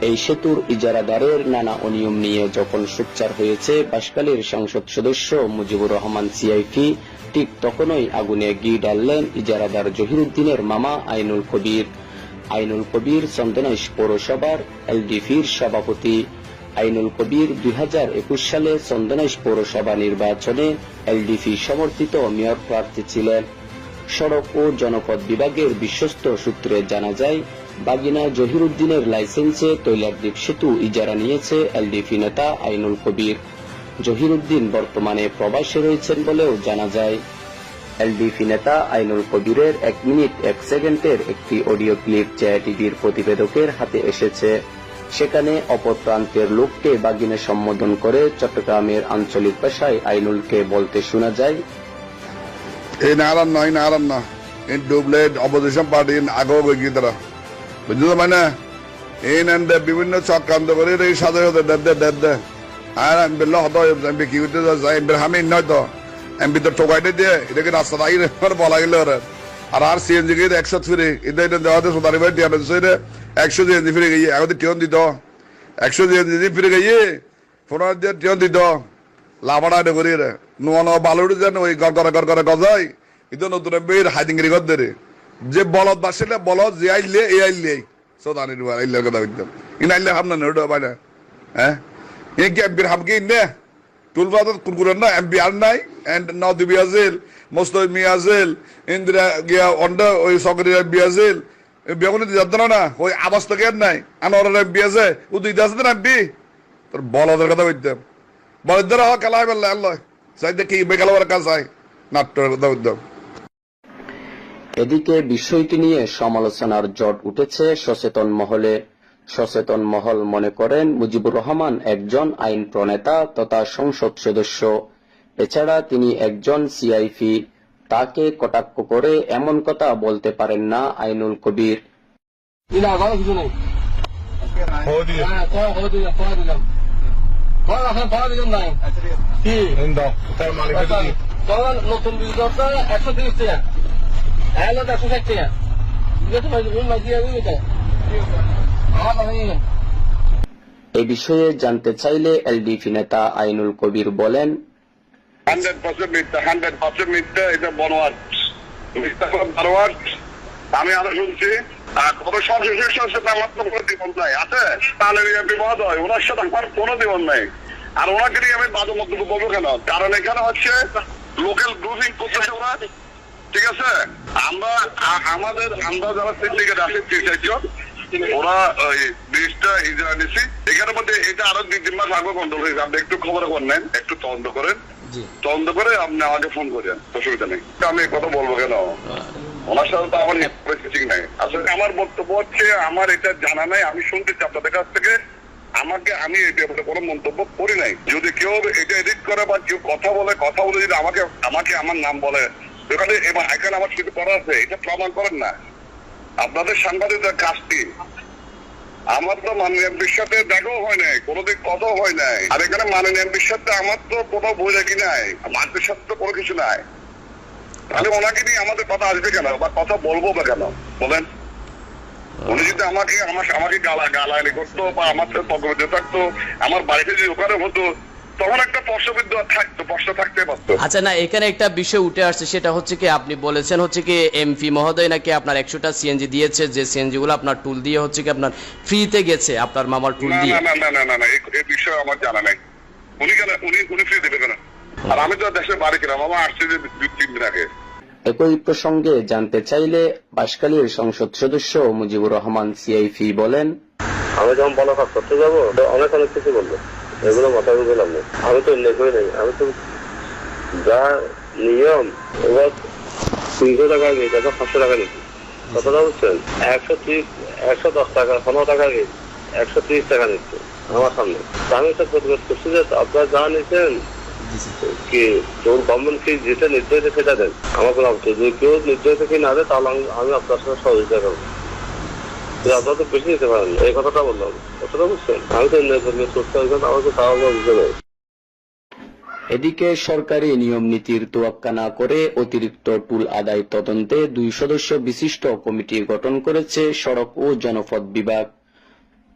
এই সেতুর ইজারাদারের নানা অনিয়ম নিয়ে যখন সোচ্চার হয়েছে বাঁশখালীর সংসদ সদস্য মুজিবুর রহমান সিআইপি ঠিক তখনই আগুনে গি ডাললেন ইজারাদার জহিরুদ্দিনের মামা আইনুল কবির। আইনুল কবির চন্দনাইশ পৌরসভার এলডিপির সভাপতি। আইনুল কবির দুই হাজার একুশ সালে চন্দনাইশ পৌরসভা নির্বাচনে এলডিপি সমর্থিত মেয়র প্রার্থী ছিলেন। সড়ক ও জনপদ বিভাগের বিশ্বস্ত সূত্রে জানা যায় বাগিনা জহিরুদ্দিনের লাইসেন্সে তৈলারদ্বীপ সেতু ইজারা নিয়েছে এলডিপি নেতা আইনুল কবির। জহিরুদ্দিন বর্তমানে প্রবাসে রয়েছেন বলেও জানা যায়। এলডিপি নেতা আইনুল কবিরের এক মিনিট, এক সেকেন্ডের একটি অডিও ক্লিপ টিভির প্রতিবেদকের হাতে এসেছে। সেখানে অপর প্রান্তের লোককে বাগিনে সম্বোধন করে চট্টগ্রামের আঞ্চলিক ভাষায় আইনুলকে বলতে শোনা যায়, এই নারান নয় নারান না। এই ডুবলেট অপোজিশন পার্টি আগেও গিয়ে তারা বুঝলো মানে? এই নেন বিভিন্ন চক্রান্ত করে এই সাথে দেব দে দেব দে। আর আমি বেলা হতো এমপি কি করতে যাই এমপি আমি তো। টোকাইতে দিয়ে এটাকে রাস্তা আই বলা গেল ওরা। আর আর সিএনজি কে একশো ফিরে এটা এটা দেওয়া তো সোদারি ভাই টিয়া পেয়েছে একশো সিএনজি ফিরে গিয়ে, এখন টিয়ন দিত। একশো সিএনজি ফিরে গিয়ে ফোনার দিয়ে টিয়ন দিত। লাভাড়া এটা করি রে। নোয়া নোয়া বালুড়ি যেন ওই গর করে গর করে গজাই কিন্তু নতুন বের হাইদিঙ্গিরি গদ রে। যে বলদ বাসিলে বলদ যে আইলে এ আইলে। সোদানি আইলে কথা বলতাম ইন আইলে হাম না ওটা না। হ্যাঁ? কি এমপির হাম কি নে টুলবাদত কুরকুরেন না? এমপি আর নাই। এন্ড নাও দিবি আজিল, মোস্তফ মি আজিল, ইন্দিরা গিয়া অন্ডা, ওই সকরি এমপি আজিল। বেগুনি যাচ্ছে না ওই আবাস তো নাই। আনোয়ার এমপি আছে। ও দুইটা আছে না, এমপি? তোর বলদের কথা বলতাম বলদের হওয়া খেলা বললে আল্লাহ। চাই দেখি বেকালাবার কাজ হয়? নাট্যের কথা বলতাম এদিকে বিষয়টি নিয়ে সমালোচনার জট উঠেছে সচেতন মহলে। সচেতন মহল মনে করেন মুজিবুর রহমান একজন আইন প্রণেতা তথা সংসদ সদস্য। এছাড়া তিনি একজন সিআইপি। তাকে কটাক্ষ করে এমন কথা বলতে পারেন না আইনুল কবির। হ্যাঁ তখন নতুন বিজনেসটা একশো তিরিশ টাকা। আমি এ বিষয়ে জানতে চাইলে এলডিপি নেতা আইনুল কবির বলেন হান্ড্রেড পার্সেন্ট মিথ্যা হান্ড্রেড পার্সেন্ট মিথ্যা এটা বনওয়াট মিথ্যা আমি আরও শুনছি আর কত সংসদের সাথে আমার তো কোনো দ্বিমত নাই। আছে? তাহলে বিবাদ হয়। ওনার সাথে আমার কোনো দ্বিমত নাই। আর ওনাকে নিয়ে আমি বাদ মন্তব্য বলব কেন? কারণ এখানে হচ্ছে লোকাল গ্রুপিং করতেছে ওরা। ঠিক আছে? আমরা আমাদের আমরা যারা সিন্ডিকেট আছে ত্রিশ ওরা ওই ব্রিজটা ইজারা নিছি এখানের মধ্যে এটা আরও দুই তিন মাস আগে কন্ট্রোল হয়েছে আপনি একটু খবর করেন একটু তদন্ত করেন। তদন্ত করে আপনি আমাকে ফোন করেন অসুবিধা নেই। আমি কথা বলব কেন? ওনার সাথে তো আমার নাই। আসলে আমার বক্তব্য হচ্ছে আমার এটা জানা নাই আমি শুনতেছি আপনাদের কাছ থেকে। আমাকে আমি এই ব্যাপারে কোনো মন্তব্য করি নাই। যদি কেউ এটা এডিট করে বা কেউ কথা বলে কথা বলে যদি আমাকে আমাকে আমার নাম বলে এখানে এখানে আমার কিছু করা আছে, এটা প্রমাণ করেন না। আপনাদের সাংবাদিকদের কাজটি। আমার তো মাননীয় এমপির সাথে হয় নাই, কোনোদিন কথাও হয় নাই। আর এখানে মাননীয় এমপির আমার তো কোথাও বই রাখি নাই, মাননীয় সাথে তো কোনো কিছু নাই। তাহলে ওনাকে নিয়ে আমাদের কথা আসবে কেন, বা কথা বলব বা কেন? বলেন। উনি যদি আমাকে, আমার আমাকে গালা গালাগালি করতো বা আমার সাথে তর্ক থাকতো আমার বাড়িতে যদি ওখানে হতো তখন একটা প্রশ্নবিদ্ধ থাকতো প্রশ্ন থাকতে পারতো। আচ্ছা না এখানে একটা বিষয় উঠে আসছে সেটা হচ্ছে কি আপনি বলেছেন হচ্ছে কি এমপি মহোদয় নাকি আপনার একশোটা সিএনজি দিয়েছে যে সিএনজি গুলো আপনার টুল দিয়ে হচ্ছে কি আপনার ফ্রিতে গেছে আপনার মামার টুল দিয়ে? না না না না না এই এই বিষয়ে আমার জানা নাই। উনি কেন উনি উনি ফ্রি দেবে কেন? আর আমি তো দেশের বাড়ি ছিলাম আমার আসছে যে দুই তিন দিন আগে। একই প্রসঙ্গে জানতে চাইলে বাঁশখালীর সংসদ সদস্য মুজিবুর রহমান সিআইপি বলেন আমি যখন বনকাজ করতে যাব অনেক অনেক কিছু বলল। এগুলো মাথা বুঝলাম না আমি। তো করি নাই। আমি তো যা নিয়ম, এবার তিনশো টাকা গেছে, এখন পাঁচশো টাকা নিচ্ছি। কতটা বুঝছেন? একশো ত্রিশ, একশো দশ টাকা, পনেরো টাকা গেছে, একশো ত্রিশ টাকা নিচ্ছে আমার সামনে। আমি তো প্রতিবাদ করছি যে আপনারা যা নিচ্ছেন, কি তোর গভর্নমেন্ট কি যেটা দেয় সেটা দেন। আমার কোনো নেই। যদি কেউ নির্দেশ কি না দেয়, তাহলে আমি- আপনার সাথে সহযোগিতা করব। আপনারা তো বেশি দিতে পারেন। এই কথাটা বললাম। কথাটা বুঝছেন? আমি তো সুস্থ হয়েছেন আমাকে তাও বুঝতে নেই। এদিকে সরকারি নিয়ম নীতির তোয়াক্কা না করে অতিরিক্ত টুল আদায় তদন্তে দুই সদস্য বিশিষ্ট কমিটি গঠন করেছে সড়ক ও জনপথ বিভাগ।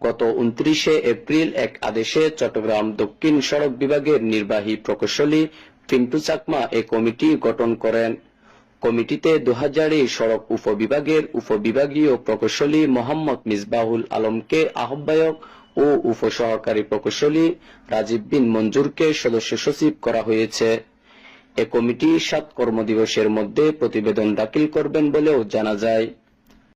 গত উনত্রিশে এপ্রিল এক আদেশে চট্টগ্রাম দক্ষিণ সড়ক বিভাগের নির্বাহী প্রকৌশলী পিন্টু চাকমা এ কমিটি গঠন করেন। কমিটিতে দুহাজারি সড়ক উপবিভাগের উপবিভাগীয় প্রকৌশলী মোহাম্মদ মিসবাহুল আলমকে আহ্বায়ক ও উপসহকারী প্রকৌশলী রাজীব বিন মঞ্জুরকে সদস্য সচিব করা হয়েছে। এ কমিটি সাত কর্মদিবসের মধ্যে প্রতিবেদন দাখিল করবেন বলেও জানা যায়।